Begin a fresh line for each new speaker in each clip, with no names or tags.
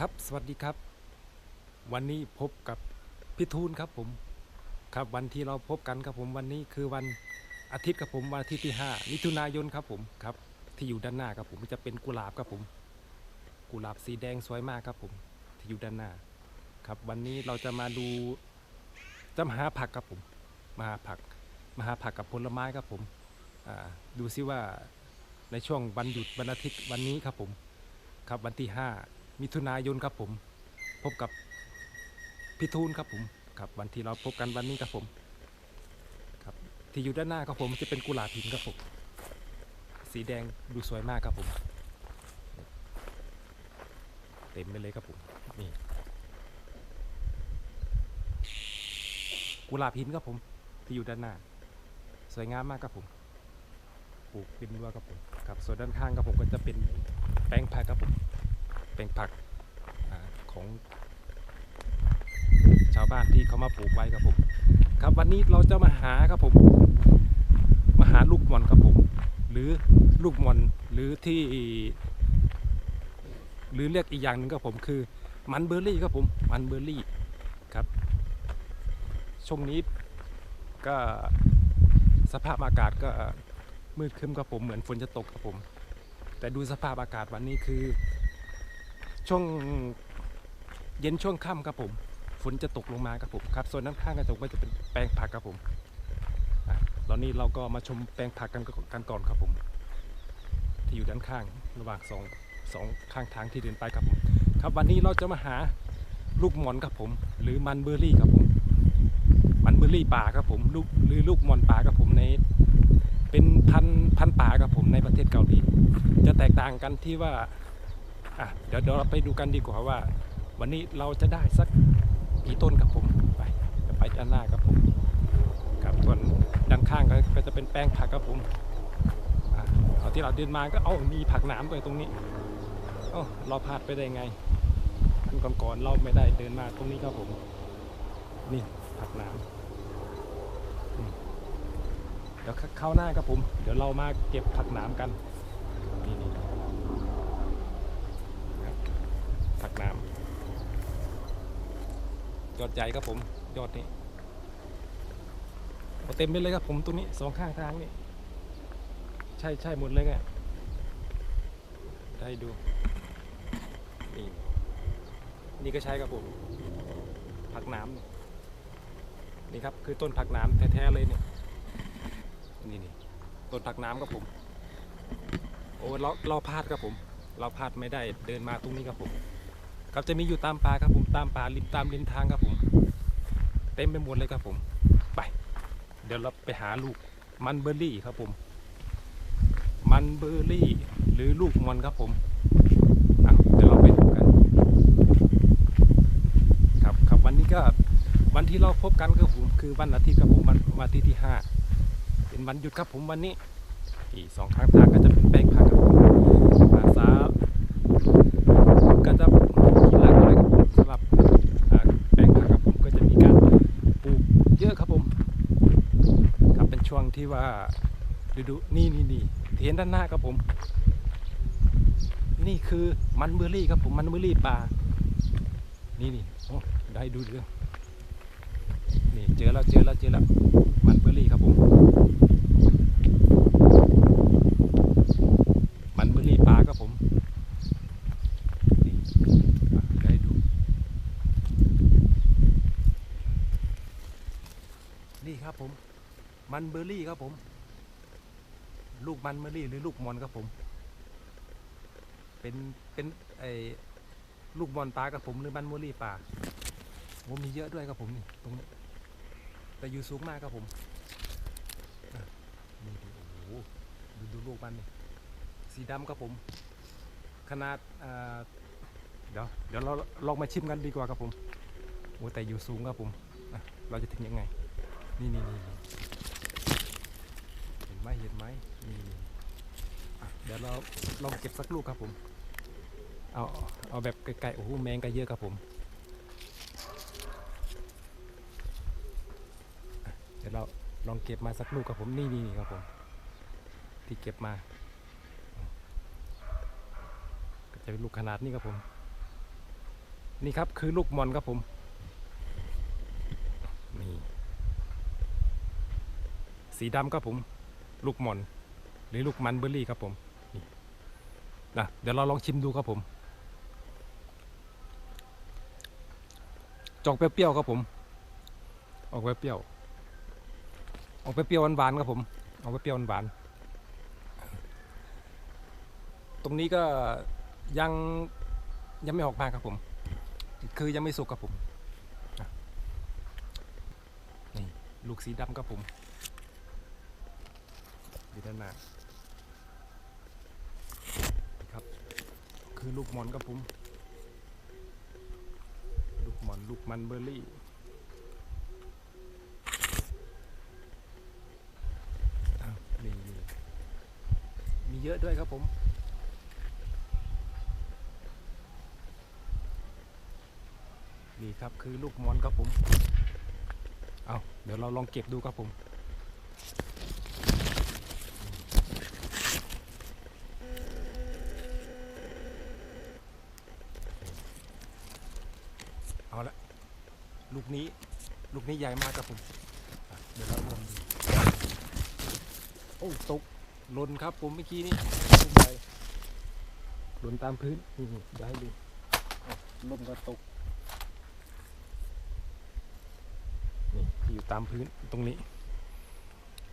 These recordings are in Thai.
ครับสวัสดีครับ วันนี้พบกับพี่ทูนครับผมครับวันที่เราพบกันครับผมวันนี้คือวันอาทิตย์ครับผมวันอาทิตย์ที่ 5 มิถุนายนครับผมครับที่อยู่ด้านหน้าครับผมจะเป็นกุหลาบครับผม กุหลาบสีแดงสวยมากครับผมที่อยู่ด้านหน้า ครับวันนี้เราจะมาดูจะมาหาผักครับผมมาหาผักมาหาผักกับผลไม้ครับผมดูซิว่าในช่วงวันหยุดวันอาทิตย์วันนี้ครับผม ครับวันที่ 5 มิถุนายนครับผม พบกับพี่ทูนครับผมครับวันที่เราพบกันวันนี้ครับผม ครับที่อยู่ด้านหน้าครับผมจะเป็นกุหลาบหินครับผมสีแดงดูสวยมากครับผม เต็มไปเลยครับผมนี่กุหลาบหินครับผม ที่อยู่ด้านหน้า สวยงามมากครับผมปลูกเป็นรั้วครับผมครับส่วนด้านข้างครับผมก็จะเป็นแปลงผักครับผม เป็นผักอของชาวบ้านที่เขามาปลูกไว้ครับผม ครับวันนี้เราจะมาหาครับผม มาหาลูกมอนครับผม หรือลูกมอนหรือที่ หรือเรียกอีกอย่างหนึ่งครับผมคือ มันเบอร์รี่ครับผมมันเบอร์รี่ครับช่วงนี้ก็สภาพอากาศก็มืดครึ้มครับผมเหมือนฝนจะตกครับผม แต่ดูสภาพอากาศวันนี้คือ ช่วงเย็นช่วงค่ำครับผม ฝนจะตกลงมาครับผมครับส่วนด้านข้างกระจกก็จะเป็นแปลงผักครับผมตอนนี้เราก็มาชมแปลงผักกันกันก่อนครับผม ที่อยู่ด้านข้างระหว่างสองสองข้างทางที่เดินไปครับผมครับวันนี้เราจะมาหาลูกหมอนครับผม หรือมันเบอร์รี่ครับผม มันเบอร์รี่ป่าครับผมลูกหรือลูกหมอนป่าครับผมใน เป็นพันพันป่าครับผมในประเทศเกาหลีจะแตกต่างกันที่ว่า อะเดี๋ยวเดี๋ยวเราไปดูกันดีกว่าว่า วันนี้เราจะได้สักกี่ต้นครับผมไปจะไปด้านหน้าครับผมครับส่วนด้านข้างก็จะเป็นแป้งผักครับผมอเอาที่เราเดินมาก็เอามีผักหนามด้วยตรงนี้เอ้าเราพลาดไปได้ไงอันก่อนๆเราไม่ได้เดินมาตรงนี้ครับผม นี่ผักหนามเดี๋ยวเข้าหน้าครับผม เดี๋ยวเรามาเก็บผักหนามกันนี่ ผักน้ำย อดใหญ่ครับผมยอดนี้เต็มไปเลยครับผมตรงนี้สองข้างทางนี่ใช่ใช่หมดเลยไงได้ดูนี่นี่ก็ใช้ครับผมผักน้ำนี่นี่ครับคือต้นผักน้ำแท้ๆเลยเนี่ยนี่นี่ต้นผักน้ำครับผม โอ้เราเราพลาดครับผม เราพลาดไม่ได้เดินมาตรงนี้ครับผม ครับจะมีอยู่ตามป่าครับผมตามป่าริมตามริมทางครับ เต็มไปหมดเลยครับผม ไป เดี๋ยวเราไปหาลูกมันเบอร์รี่ครับผม มันเบอร์รี่ หรือลูกมันครับผมเดี๋ยวเราไปดูกัน ครับครับวันนี้ก็วันที่เราพบกันครับผมคือวันอาทิตย์ครับผมวันวันอาทิตย์ที่ห้าเป็นวันหยุดครับผมวันนี้อีกสองข้งทางก็จะเป็นแปลงผักครับผมภาษาก็จะ ที่ว่าดูดูนี่นี่นี่เห็นด้านหน้าครับผม นี่คือมันเบอร์รี่ครับผมมันเบอร์รี่ป่า นี่นี่โอ้ได้ดูดูนี่เจอแล้วเจอแล้วเจอแล้วมันเบอร์รี่ครับผม มันเบอร์รี่ป่าครับผม นี่อะได้ดู นี่ครับผม มันเบอร์รี่ครับผม ลูกมันเบอร์รี่หรือลูกมอนครับผม เป็นเป็นไอลูกมอนปลาครับผมหรือมันเบอร์รี่ปลาโอ้มีเยอะด้วยครับผมนี่ตรงนี้แต่อยู่สูงมากครับผมนี่ดูโอ้โหดูดูลูกมันนี่สีดำครับผม ขนาดเดี๋ยวเดี๋ยวเราลองมาชิมกันดีกว่าครับผมโอ้แต่อยู่สูงครับผมเราจะถึงยังไง นี่นี่นี่ ไหมเห็นไหมนี่อะเดี๋ยวเราลองเก็บสักลูกครับผม เอาเอาแบบไกลๆโอ้โหแมงก็เยอะครับผมเดี๋ยวเราลองเก็บมาสักลูกครับผมนี่นี่นี่ครับผม ที่เก็บมา ก็จะเป็นลูกขนาดนี้ครับผม นี่ครับคือลูกมอนครับผมนี่สีดำครับผม ลูกมอน หรือลูกมันเบอร์รี่ครับผมนี่นะเดี๋ยวเราลองชิมดูครับผม จอกเปรี้ยวๆครับผม ออกเปรี้ยวออกเปรี้ยวหวานๆครับผมออกเปรี้ยวหวานๆตรงนี้ก็ยังยังไม่ออกมาครับผม คือยังไม่สุกครับผม นี่ลูกสีดำครับผม อยู่ด้านหน้าครับ คือลูกมอนครับผม ลูกมอนลูกมันเบอร์รี่มีมีเยอะด้วยครับผมนี่ครับคือลูกมอนครับผม เอาเดี๋ยวเราลองเก็บดูครับผม กนี้ ลูกนี้ใหญ่มากครับผมอะเดี๋ยวเราลองดูโอ้ตกหล่นครับผมเมื่อกี้นี่ลูกใหญ่หล่นตามพื้นนี่ๆได้ดูอะลมก็ตกนี่อยู่ตามพื้นตรงนี้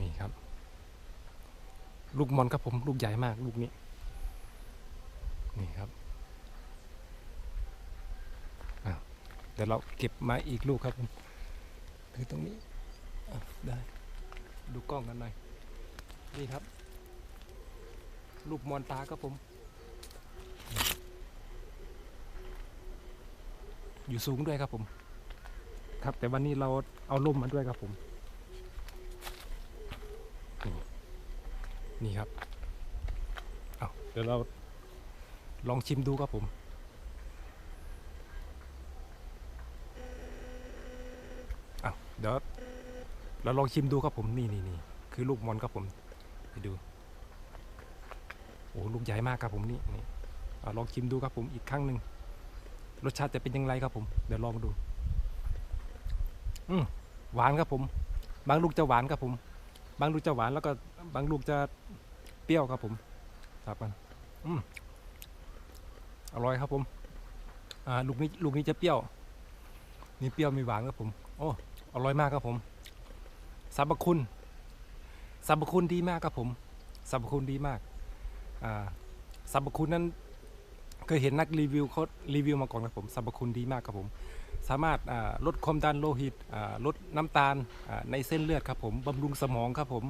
นี่ครับ ลูกมอนครับผม ลูกใหญ่มากลูกนี้ นี่ครับอ้าว เดี๋ยวเราเก็บมาอีกลูกครับผมถือตรงนี้ได้ดูกล้องกันหน่อยนี่ครับ ลูกมอนตาครับผม อยู่สูงด้วยครับผม ครับแต่วันนี้เราเอาล่มมาด้วยครับผม นี่นี่ครับ เอาเดี๋ยวเราลองชิมดูครับผม เดี๋ยวเราลองชิมดูครับผมนี่นี่นี่คือลูกมอนครับผมไปดูโอ้ลูกใหญ่มากครับผมนี่นี่ลองชิมดูครับผมอีกครั้งหนึ่งรสชาติจะเป็นยังไงครับผมเดี๋ยวลองดู อืมหวานครับผม บางลูกจะหวานครับผม บางลูกจะหวานแล้วก็บางลูกจะเปรี้ยวครับผมครับมันอืมอร่อยครับผม อ่าลูกนี้ลูกนี้จะเปรี้ยวมีเปรี้ยวมีหวานครับผม โอ้ อร่อยมากครับผมสรรพคุณสรรพคุณดีมากครับผมสรรพคุณดีมากสรรพคุณนั้นเคยเห็นนักรีวิวเขารีวิวมาก่อนครับผมสรรพคุณดีมากครับผม สามารถลดความดันโลหิตลดน้ำตาลในเส้นเลือดครับผมบำรุงสมองครับผม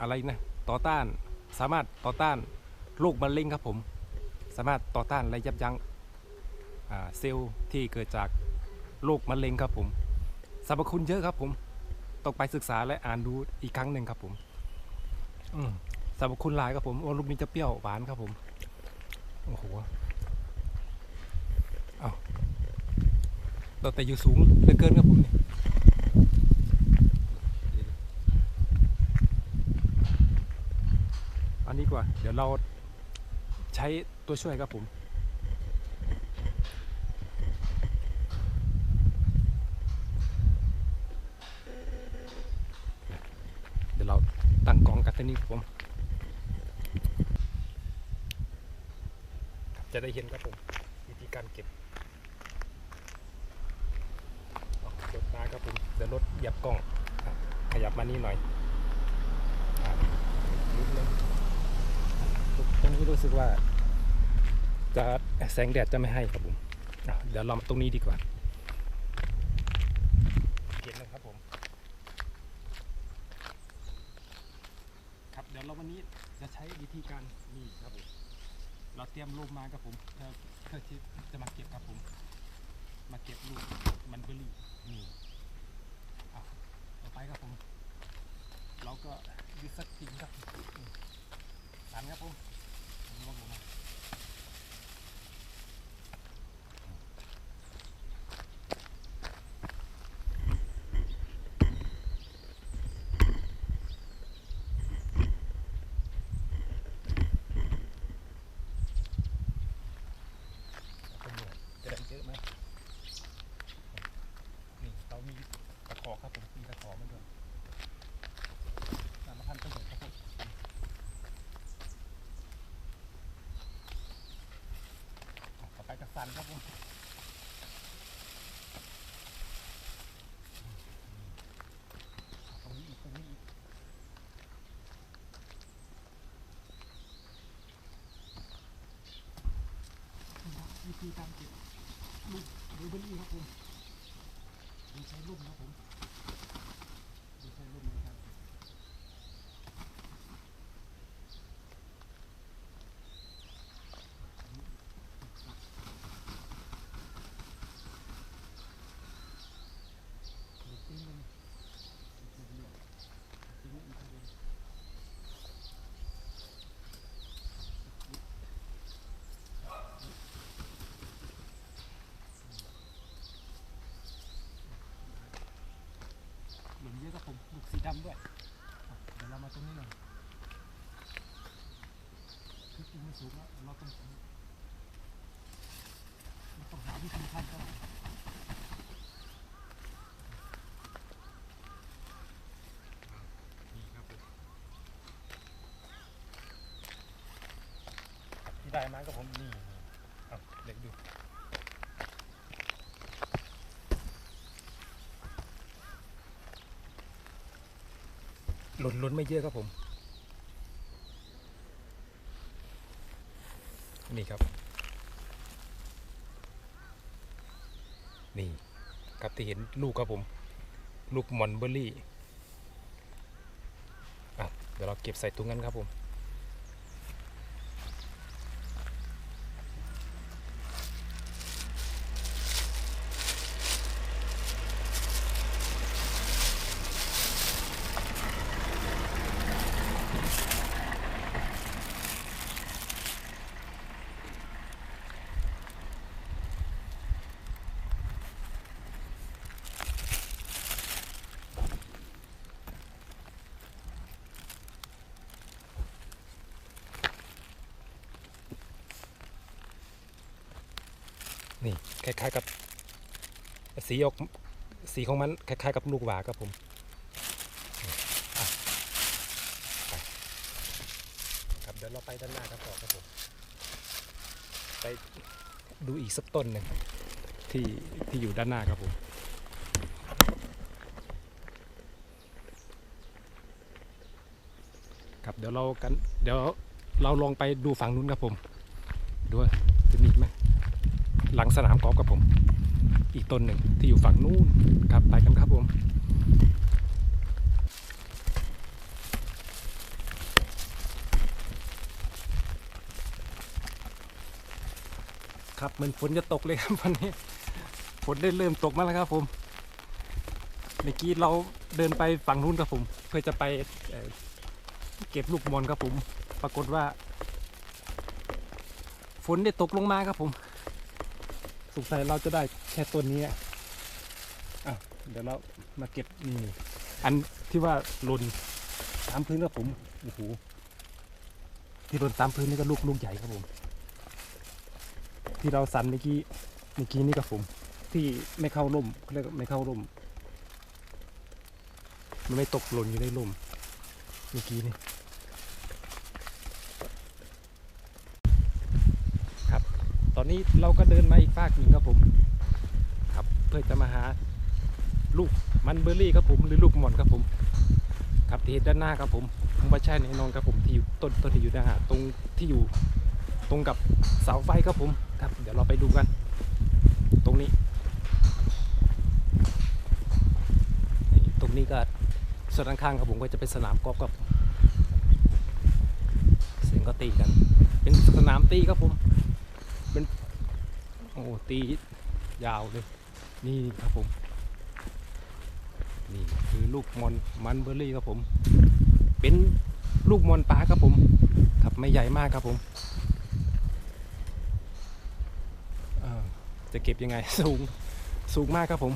อะไรนะต่อต้านสามารถต่อต้านโรคมะเร็งครับผม สามารถต่อต้านและยับยั้งเซลล์ที่เกิดจาก โรคมะเร็งครับผมสรรพคุณเยอะครับผมต้องไปศึกษาและอ่านดูอีกครั้งหนึ่งครับผมอืมสรรพคุณหลายครับผมโอ้ลูกนี้จะเปรี้ยวหวานครับผมโอ้โหเราแต่อยู่สูงเหลือเกินครับผมนี่อันนี้กว่า เดี๋ยวเราใช้ตัวช่วยครับผม เดี๋ยวเราตั้งกล่องกั นที่นี่ครับผม จะได้เห็นครับผมวิธีการเก็บรถมาครับผมเดี๋ยวรถเหยียบกล้อง ขยับมานี่หน่อยนิดนึงตรงนี้รู้สึกว่า จะแสงแดดจะไม่ให้ครับผมเดี๋ยวเราตรงนี้ดีกว่าเห็นนะครับผม ครับเดี๋ยวเราวั นี้จะใช้วิธีการนี่ครับผมเราเตรียมลูกมาครับผมเพื่อเพื่อที่จะมาเก็บครับผม มาเก็บลูกมันเบอร์รี่นี่เอาต่อไปครับผม เราก็ยึดสักจริงครับอืมดันครับผมลงลงมา อะไหมนี่เรามีตะขอครับผมมีตะขอมาด้วยสามพันประโยชน์ครับผมอะต่อไปกระสัน ครับผมตรงนี้อีกตรงนี้อีกวิธีการเก็บลูกเบอร์เบอรี่ครับผมดยใช้ลูกนะครับผมโดยใช้ลูกในการเก็บลูกปิ้งมันลูกเลือดปิ้งอีกครับผม หลุมเยอะครับ ผมลูกสีดำด้วยอะเดี๋ยวเรามาตรงนี้หน่อยคือจริงมันสูงแล้วเราต้องเราต้องหาวิธีทำก็นี่ครับผมที่ได้มาก็ผมนี่เอาเด็กดู หล่ นล้นไม่เยอะครับผม นี่ครับ นี่ครับที่เห็นลูกครับผม ลูกมอนเบอร์รี่อะเดี๋ยวเราเก็บใส่ถุงกันครับผม นี่คล้ายๆกับ สีออกสีของมันคล้ายๆกับลูกหวาครับผมครับเดี๋ยวเราไปด้านหน้ากันต่อครับผมไปดูอีกสักต้นหนึ่งที่ที่อยู่ด้านหน้าครับผมครับเดี๋ยวเรากันเดี๋ยวเราลองไปดูฝั่งนู้นครับผมดูว่าจะมีไหม หลังสนามกอล์ฟกับผม อีกต้นหนึ่งที่อยู่ฝั่งนู้นครับไปกันครับผมครับเหมือนฝนจะตกเลยครับวันนี้ฝนได้เริ่มตกมาแล้วครับผมเมื่อกี้เราเดินไปฝั่งนู้นครับผม เพื่อจะไปเเก็บลูกบอลครับผม ปรากฏว่า ฝนได้ตกลงมาครับผม งสัยเราจะได้แค่ต้นนี้อะเดี๋ยวเรามาเก็บนี่อันที่ว่าหล่นตามพื้นครับผมโอ้โหที่หล่นตามพื้นนี่ก็ลูกลูกใหญ่ครับผม ที่เราสั่นเมื่อกี้เมื่อกี้นี่ครับผม ที่ไม่เข้าร่มเขาเรียกไม่เข้าร่ม มันไม่ตกหล่นอยู่ในร่มเมื่อกี้นี่ ตอ นี้เราก็เดินมาอีกฝากหนึ่งครับผม ครับเพื่อจะมาหาลูกมันเบอร์รี่ครับผมหรือลูกหมอนครับผม ครับที่เห็นด้านหน้าครับผมคงไม่ใช่แน่นอนครับผมที่อยู่ต้นต้นที่อยู่นหน้าตรงที่อยู่ตรงกับเสาไฟครับผมครับ เดี๋ยวเราไปดูกัน ตรงนี้ตรงนี้ก็ส่วนข้างๆครับผมก็จะเป็นสนามกอล์ฟครับเสียงก็ตีกัน เป็นสนามตีครับผม โอ้ตียาวเลย นี่ครับผม นี่คือลูกมอนมันเบอร์รี่ครับผม เป็นลูกมอนปลาครับผม ครับไม่ใหญ่มากครับผมจะเก็บยังไงสูงสูงมากครับผม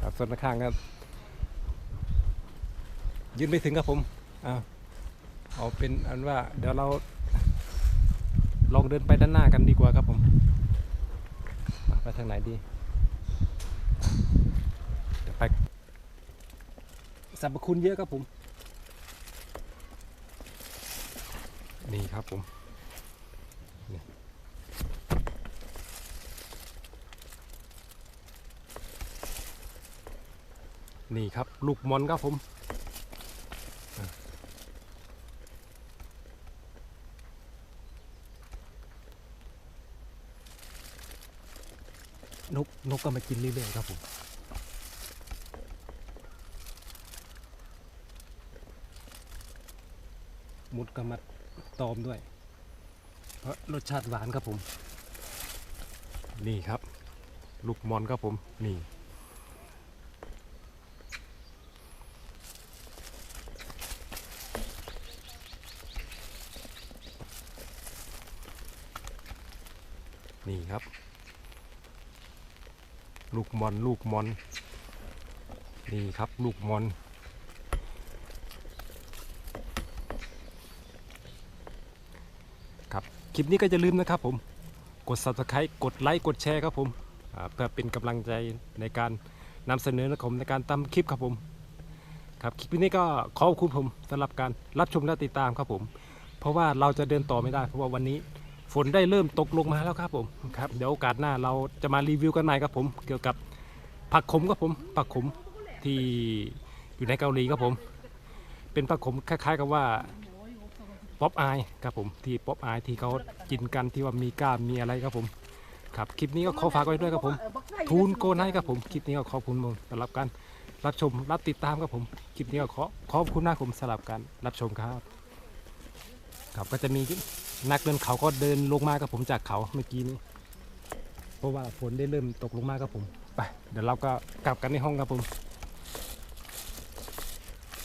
ครับส่วนข้างครับยืนไม่ถึงครับผมอ่าเอาเป็นอันว่าเดี๋ยวเรา ลองเดินไปด้านหน้ากันดีกว่าครับผมไปทางไหนดีเดี๋ยวไปสรรพคุณเยอะครับผม นี่ครับผมนี่ครับ ลูกมอนครับผม นกนกก็มากินเรื่อยๆครับผมมุดก็มาตอมด้วย เพราะรสชาติหวานครับผม นี่ครับ ลูกมอนครับผม นี่ นี่ครับ ลูกม อนลูกมอน นี่ครับลูกมอน ครับคลิปนี้ก็จะลืมนะครับผม กด subscribe กดไลค์กดแชร์ครับผมเพื่อเป็นกำลังใจในการนำเสนอนะครับผมในการทำคลิปครับผม ครับคลิปนี้ก็ขอบคุณผมสำหรับการรับชมและติดตามครับผม เพราะว่าเราจะเดินต่อไม่ได้ เพราะว่าวันนี้ฝนได้เริ่มตกลงมาแล้วครับผมครับเดี๋ยวโอกาสหน้าเราจะมารีวิวกันใหม่ครับผม เกี่ยวกับ ผักขมครับผมผักขมที่อยู่ในเกาหลีครับผม เป็นผักขมคล้าย ๆ กับว่าป๊อปอายครับผมที่ป๊อปอายที่เขากินกันที่ว่ามีกล้ามมีอะไรครับผมครับคลิปนี้ก็ขอฝากไว้ด้วยครับผม ทูนโกนให้ครับผมคลิปนี้ก็ขอบคุณผมสำหรับการรับชมรับติดตามครับผมคลิปนี้ก็ขอขอบคุณมากผมสำหรับการรับชมครับ ครับก็จะมีนักเดินเขาก็เดินลงมาครับผมจากเขาเมื่อกี้นี้ เพราะว่าฝนได้เริ่มตกลงมาครับผม ไป เดี๋ยวเราก็กลับกันในห้องครับผม